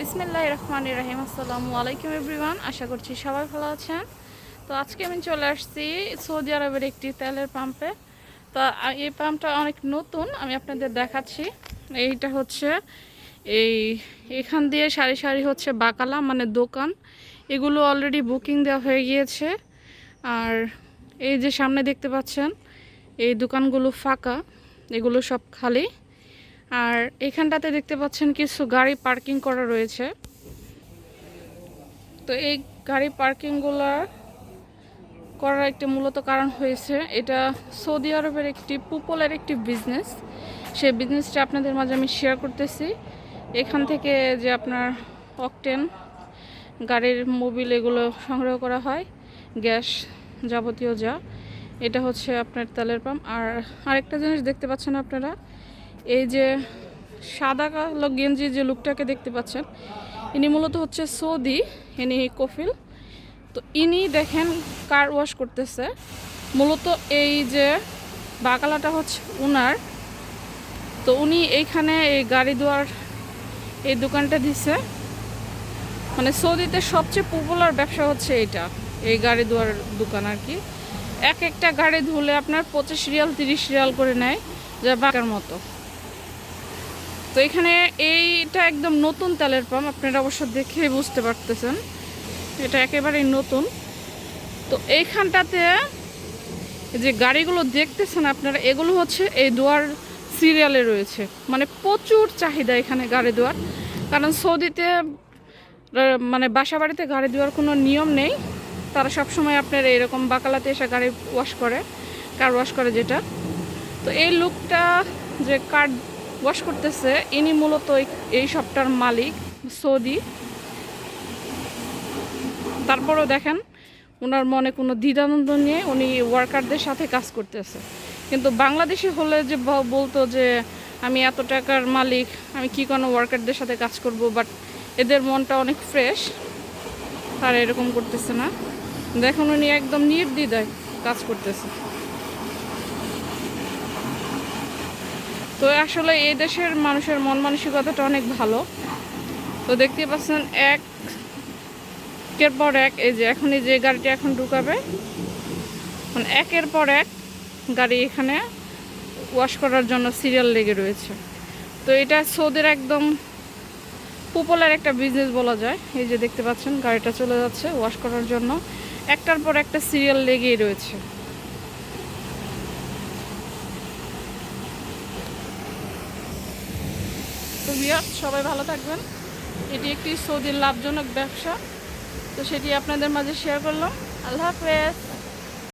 বিসমিল্লাহ রহমান রাহিম, আসসালামু আলাইকুম এভরিওয়ান, আশা করছি সবাই ভালো আছেন। তো আজকে আমি চলে আসছি সৌদি আরবের একটি তেলের পাম্পে। তো এই পাম্পটা অনেক নতুন, আমি আপনাদের দেখাচ্ছি। এইটা হচ্ছে এই, এখান দিয়ে সারি সারি হচ্ছে বাকালা মানে দোকান। এগুলো অলরেডি বুকিং দেওয়া হয়ে গিয়েছে। আর এই যে সামনে দেখতে পাচ্ছেন, এই দোকানগুলো ফাঁকা, এগুলো সব খালি। আর এখানটাতে দেখতে পাচ্ছেন কিছু গাড়ি পার্কিং করা রয়েছে। তো এই গাড়ি পার্কিংগুলো করার একটি মূলত কারণ হয়েছে, এটা সৌদি আরবের একটি পুপলের একটি বিজনেস সেই বিজনেসটা আপনাদের মাঝে আমি শেয়ার করতেছি। এখান থেকে যে আপনার অকটেন গাড়ির মোবিল এগুলো সংগ্রহ করা হয়, গ্যাস যাবতীয় যা, এটা হচ্ছে আপনার তেলের পাম্প আর আরেকটা জিনিস দেখতে পাচ্ছেন আপনারা এই যে সাদা কালো গেঞ্জি যে লুকটাকে দেখতে পাচ্ছেন, ইনি মূলত হচ্ছে সৌদি, ইনি কফিল। তো ইনি দেখেন কার ওয়াশ করতেছে। মূলত এই যে বাকালাটা হচ্ছে উনার। তো উনি এইখানে এই গাড়ি ধোয়ার এই দোকানটা দিছে। মানে সৌদিতে সবচেয়ে পপুলার ব্যবসা হচ্ছে এইটা এই গাড়ি ধোয়ার দোকান আর কি। এক একটা গাড়ি ধুলে আপনার পঁচিশ রিয়াল, তিরিশ রিয়াল করে নেয়, যা বাঁকার মতো। তো এখানে এইটা একদম নতুন তেলের পাম্প, আপনারা অবশ্য দেখে বুঝতে পারতেছেন। এটা একেবারেই নতুন। তো এইখানটাতে যে গাড়িগুলো দেখতেছেন আপনারা, এগুলো হচ্ছে এই দুয়ার সিরিয়ালে রয়েছে। মানে প্রচুর চাহিদা এখানে গাড়ি দেওয়ার কারণ সৌদিতে মানে বাসা বাড়িতে গাড়ি দেওয়ার কোনো নিয়ম নেই। তারা সবসময় আপনার এরকম বাকালাতে এসে গাড়ি ওয়াশ করে কার ওয়াশ করে যেটা। তো এই লুকটা যে কার ওয়াশ করতেছে, ইনি মূলত এই- সবটার মালিক, সৌদি। তারপরও দেখেন ওনার মনে কোনো দ্বিধানন্দ নিয়ে উনি ওয়ার্কারদের সাথে কাজ করতেছে। কিন্তু বাংলাদেশে হলে যে বলতো যে, আমি এত টাকার মালিক, আমি কি কোনো ওয়ার্কারদের সাথে কাজ করব? বাট এদের মনটা অনেক ফ্রেশ তারা এরকম করতেছে না। দেখুন উনি একদম নির্দ্বিধায় কাজ করতেছে। তো আসলে এই দেশের মানুষের মন মানসিকতাটা অনেক ভালো। তো দেখতে পাচ্ছেন এক একের পর এক, এই যে এখন এই যে গাড়িটা এখন ঢুকাবে মানে একের পর এক গাড়ি এখানে ওয়াশ করার জন্য সিরিয়াল লেগে রয়েছে। তো এটা সৌদের একদম পপুলার একটা বিজনেস বলা যায়। এই যে দেখতে পাচ্ছেন, গাড়িটা চলে যাচ্ছে ওয়াশ করার জন্য। একটার পর একটা সিরিয়াল লেগেই রয়েছে। তো বিয়ার সবাই ভালো থাকবেন। এটি একটি সৌদির লাভজনক ব্যবসা। তো সেটি আপনাদের মাঝে শেয়ার করলাম। আল্লাহ হাফেজ।